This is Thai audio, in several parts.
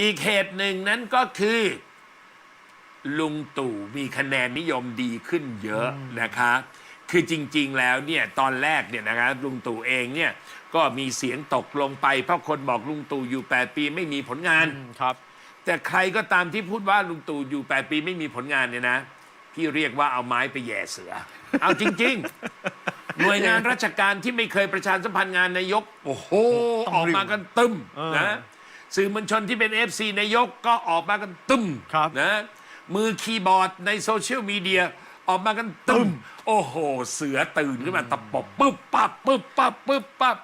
อีกเหตุหนึ่งนั้นก็คือ ลุงตู่มีคะแนนนิยมดีขึ้นเยอะนะคะ คือจริง ๆ แล้วเนี่ยตอนแรกเนี่ยนะครับลุงตู่เองเนี่ยก็มีเสียงตกลงไป เพราะคนบอกลุงตู่อยู่ 8 ปีไม่มีผลงาน ครับ แต่ใครก็ตามที่พูดว่าลุงตู่อยู่ 8 ปีไม่มีผลงานเนี่ยนะ พี่เรียกว่าเอาไม้ไปแย่เสือ เอาจริง ๆ หน่วยงานราชการที่ไม่เคยประชาสัมพันธ์งานนายก โอ้โหต้องออกมากันตึมเออนะ สื่อมวลชนที่เป็น FC นายกก็ออกมากันตึมครับ นะมือคีย์บอร์ดในโซเชียลมีเดียออกมากันตึมโอ้โห เสือตื่นขึ้นมาตะปบปึ๊บปั๊บปึ๊บปั๊บปึ๊บปั๊บ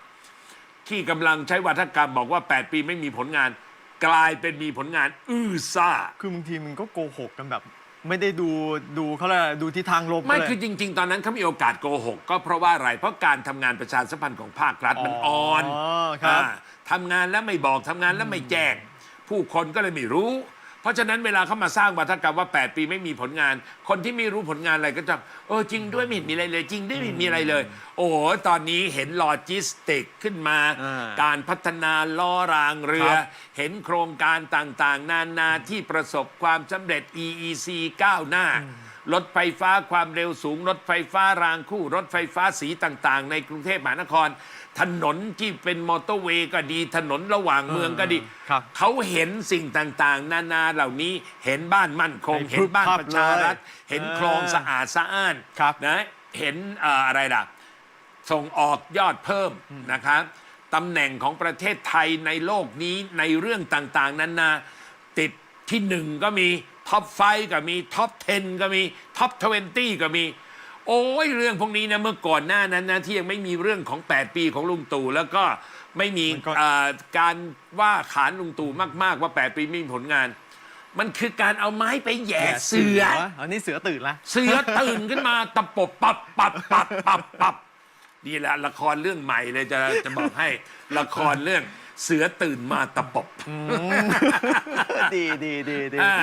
ที่กำลังใช้วัฒกรรมบอกว่า 8 ปีไม่มีผลงาน กลายเป็นมีผลงาน อื้อซ่า คือบางทีมันก็โกหกกันแบบ ไม่ได้ดูดูเขาเรียกอะไรดูทิศทางลมไม่ก็เลยคือจริง ๆ ตอนนั้นเขามีโอกาสโกหก ก็เพราะว่าอะไร เพราะการทำงานประชาสัมพันธ์ของภาครัฐมันอ่อนอ๋อครับาทำงานแล้วไม่บอกทำงานแล้วไม่แจ้ง ผู้คนก็เลยไม่รู้ เพราะฉะนั้นเวลาเขามาสร้างวัฒกรรมว่า 8 ปีไม่มีผลงาน คนที่ไม่รู้ผลงานอะไรก็จะเออจริงด้วยไม่เห็นมีอะไรเลย จริงด้วยไม่มีอะไรเลย โอ้โหตอนนี้เห็นโลจิสติกขึ้นมา อ่าการพัฒนาล้อรางเรือ ครับ เห็นโครงการต่างๆ นานาที่ประสบความสำเร็จ EEC ก้าวหน้า รถไฟฟ้าความเร็วสูง รถไฟฟ้ารางคู่ รถไฟฟ้าสีต่างๆ ในกรุงเทพมหานคร ถนนที่เป็นมอเตอร์เวย์ก็ดีถนนระหว่างเมืองก็ดี ครับ เขาเห็นสิ่งต่างๆ นานาเหล่านี้เห็นบ้านมั่นคงให้เห็นบ้านพึบพับประชารัฐเลยเห็นเออคลองสะอาดสะอ้านครับ นะเห็นเอ่ออะไรล่ะ ส่งออกยอดเพิ่มนะครับตำแหน่งของประเทศไทยในโลกนี้ในเรื่องต่างๆ นั้นนาติดที่หนึ่งก็มี ท็อปไฟก็มีท็อป 10 ก็มีท็อป 20 ก็มี โอ้ยเรื่องพวกนี้นะเมื่อก่อนหน้านั้นนะที่ยังไม่มีเรื่องของ 8 ปีของลุงตู่แล้วก็ไม่มีมันก็ เอ่อการว่าขานลุงตู่มาก ๆ ว่า 8 ปีไม่มีผลงาน มันคือการเอาไม้ไปแหย่เสือ อันนี้เสือตื่นละ เสือตื่นขึ้นมาตะปบปับปับปับปับปับนี่แหละละครเรื่องใหม่เลยจะจะบอกให้ละครเรื่องเสือตื่นมาตะปบ ดีดีดีดี อ่า